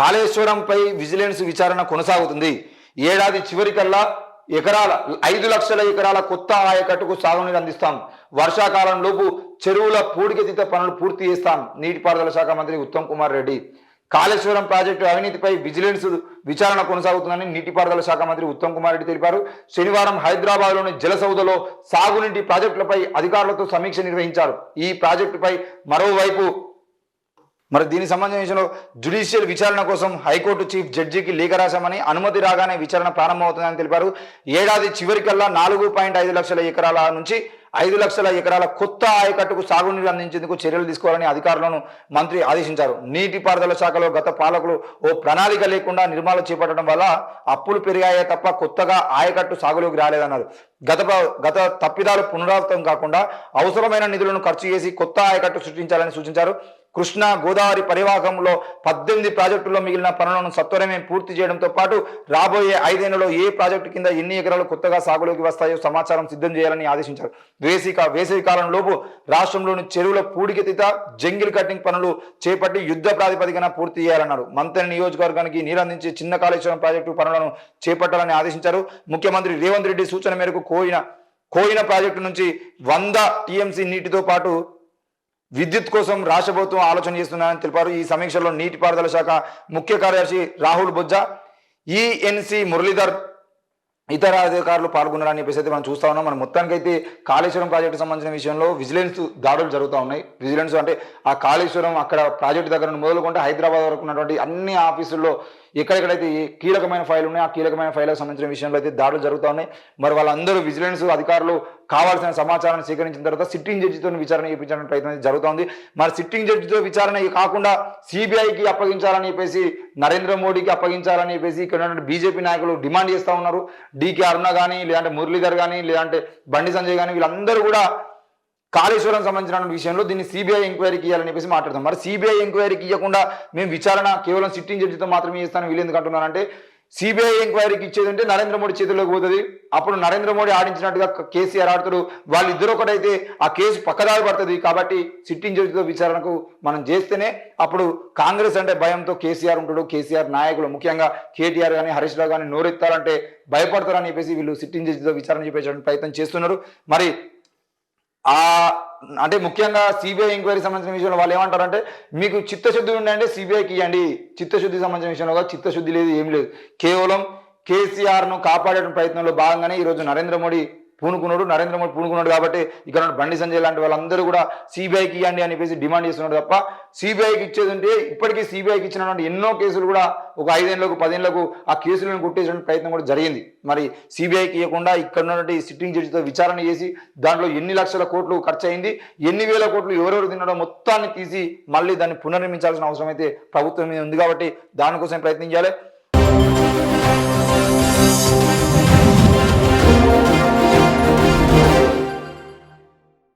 కాళేశ్వరంపై vigilance విచారణ కొనసాగుతుంది. ఏడాది చివరికల్లా ఎకరాల ఐదు లక్షల ఎకరాల కొత్త ఆయకట్టుకు సాగునీరు అందిస్తాం. వర్షాకాలంలోపు చెరువుల పూడికెత్తిత పనులు పూర్తి చేస్తాం నీటిపారుదల శాఖ మంత్రి ఉత్తమ్ కుమార్ రెడ్డి. కాళేశ్వరం ప్రాజెక్టు అవినీతిపై విజిలెన్స్ విచారణ కొనసాగుతుందని నీటిపారుదల శాఖ మంత్రి ఉత్తమ్ కుమార్ రెడ్డి తెలిపారు. శనివారం హైదరాబాద్లోని జలసౌదలో సాగునీటి ప్రాజెక్టులపై అధికారులతో సమీక్ష నిర్వహించారు. ఈ ప్రాజెక్టుపై మరోవైపు మరి దీనికి సంబంధించిన జ్యుడిషియల్ విచారణ కోసం హైకోర్టు చీఫ్ జడ్జికి లేఖ రాశామని అనుమతి రాగానే విచారణ ప్రారంభమవుతుందని తెలిపారు. ఏడాది చివరికల్లా నాలుగు పాయింట్ ఐదు లక్షల ఎకరాల నుంచి ఐదు లక్షల ఎకరాల కొత్త ఆయకట్టుకు సాగునీరు అందించేందుకు చర్యలు తీసుకోవాలని అధికారులను మంత్రి ఆదేశించారు. నీటిపారుదల శాఖలో గత పాలకులు ఓ ప్రణాళిక లేకుండా నిర్మాణాలు చేపట్టడం వల్ల అప్పులు పెరిగాయే తప్ప కొత్తగా ఆయకట్టు సాగులోకి రాలేదన్నారు. గత గత తప్పిదాలు పునరావృతం కాకుండా అవసరమైన నిధులను ఖర్చు చేసి కొత్త ఆయకట్టు సృష్టించాలని సూచించారు. కృష్ణా గోదావరి పరివాహంలో పద్దెనిమిది ప్రాజెక్టుల్లో మిగిలిన పనులను సత్వరమే పూర్తి చేయడంతో పాటు రాబోయే ఐదేళ్ళలో ఏ ప్రాజెక్టు కింద ఎన్ని ఎకరాలు కొత్తగా సాగులోకి వస్తాయో సమాచారం సిద్ధం చేయాలని ఆదేశించారు. వేసవి వేసవి కాలంలోపు రాష్ట్రంలోని చెరువుల పూడికెతిత జంగిల్ కటింగ్ పనులు చేపట్టి యుద్ధ ప్రాతిపదికన పూర్తి చేయాలన్నారు. మంత్రి నియోజకవర్గానికి నీరందించి చిన్న కాళేశ్వరం ప్రాజెక్టు పనులను చేపట్టాలని ఆదేశించారు. ముఖ్యమంత్రి రేవంత్ రెడ్డి సూచన మేరకు కోయిన కోయిన ప్రాజెక్టు నుంచి వంద టీఎంసీ నీటితో పాటు విద్యుత్ కోసం రాష్ట్ర ప్రభుత్వం ఆలోచన చేస్తున్నారని తెలిపారు. ఈ సమీక్షలో నీటిపారుదల శాఖ ముఖ్య కార్యదర్శి రాహుల్ బొజ్జా ఈఎన్సి మురళీధర్ ఇతర అధికారులు పాల్గొన్నారని చెప్పేసి అయితే మనం చూస్తా ఉన్నాం. మనం మొత్తానికైతే కాళేశ్వరం ప్రాజెక్టు సంబంధించిన విషయంలో విజిలెన్స్ దాడులు జరుగుతూ ఉన్నాయి. విజిలెన్స్ అంటే ఆ కాళేశ్వరం అక్కడ ప్రాజెక్టు దగ్గర మొదలుకుంటే హైదరాబాద్ వరకు ఉన్నటువంటి అన్ని ఆఫీసుల్లో ఎక్కడెక్కడైతే కీలకమైన ఫైల్ ఉన్నాయి ఆ కీలకమైన ఫైల్కి సంబంధించిన విషయంలో అయితే దాడులు జరుగుతూ ఉన్నాయి. మరి వాళ్ళందరూ విజిలెన్స్ అధికారులు కావాల్సిన సమాచారాన్ని సేకరించిన తర్వాత సిట్టింగ్ జడ్జితో విచారణ చేయించడం ప్రయత్నం అయితే జరుగుతోంది మరి సిట్టింగ్ జడ్జితో విచారణ కాకుండా సిబిఐకి అప్పగించాలని చెప్పేసి నరేంద్ర మోడీకి అప్పగించాలని చెప్పేసి ఇక్కడ ఉన్నటువంటి బీజేపీ నాయకులు డిమాండ్ చేస్తూ ఉన్నారు. డీకే అరుణ కానీ లేదంటే మురళీధర్ కానీ లేదంటే బండి సంజయ్ కానీ వీళ్ళందరూ కూడా కాళేశ్వరం సంబంధించిన విషయంలో దీన్ని సిబిఐ ఎంక్వైరీకి ఇవ్వాలని చెప్పేసి మాట్లాడతాం మరి సిబిఐ ఎంక్వైరీకి ఇవ్వకుండా మేము విచారణ కేవలం సిట్టింగ్ జడ్జితో మాత్రమే ఇస్తాను వీళ్ళు ఎందుకంటున్నారంటే సిబిఐ ఎంక్వైరీకి ఇచ్చేది అంటే నరేంద్ర మోడీ చేతిలోకి పోతుంది. అప్పుడు నరేంద్ర మోడీ ఆడించినట్టుగా కేసీఆర్ ఆడుతారు వాళ్ళిద్దరు ఒకటైతే ఆ కేసు పక్కదారి పడుతుంది. కాబట్టి సిట్టింగ్ జడ్జితో విచారణకు మనం చేస్తేనే అప్పుడు కాంగ్రెస్ అంటే భయంతో కేసీఆర్ ఉంటాడు. కేసీఆర్ నాయకులు ముఖ్యంగా కేటీఆర్ కానీ హరీష్ రావు కానీ నోరెత్తారంటే భయపడతారని చెప్పేసి వీళ్ళు సిట్టింగ్ జడ్జితో విచారణ చేపేసే ప్రయత్నం చేస్తున్నారు. మరి ఆ అంటే ముఖ్యంగా సిబిఐ ఎంక్వైరీ సంబంధించిన విషయంలో వాళ్ళు ఏమంటారంటే మీకు చిత్తశుద్ధి ఉండండి సిబిఐకి ఇవ్వండి. చిత్తశుద్ధి సంబంధించిన విషయంలో కాదు, చిత్తశుద్ధి లేదు ఏం లేదు. కేవలం కేసీఆర్ను కాపాడే ప్రయత్నంలో భాగంగానే ఈరోజు నరేంద్ర మోడీ పూనుకున్నాడు నరేంద్ర మోడీ పూనుకున్నాడు కాబట్టి ఇక్కడ బండి సంజయ్ లాంటి వాళ్ళందరూ కూడా సిబిఐకి ఇవ్వండి అని చెప్పేసి డిమాండ్ చేస్తున్నాడు తప్ప సిబిఐకి ఇచ్చేది ఉంటే ఇప్పటికీ సిబిఐకి ఇచ్చినటువంటి ఎన్నో కేసులు కూడా ఒక ఐదేళ్ళకు పదేళ్ళకు ఆ కేసులను కొట్టేసే ప్రయత్నం కూడా జరిగింది. మరి సిబిఐకి ఇవ్వకుండా ఇక్కడ ఉన్నటువంటి సిట్టింగ్ జడ్జితో విచారణ చేసి దాంట్లో ఎన్ని లక్షల కోట్లు ఖర్చు అయింది ఎన్ని వేల కోట్లు ఎవరెవరు తిన్నాడో మొత్తాన్ని తీసి మళ్ళీ దాన్ని పునర్నిర్మించాల్సిన అవసరం అయితే ప్రభుత్వం మీద ఉంది కాబట్టి దానికోసం ప్రయత్నించాలి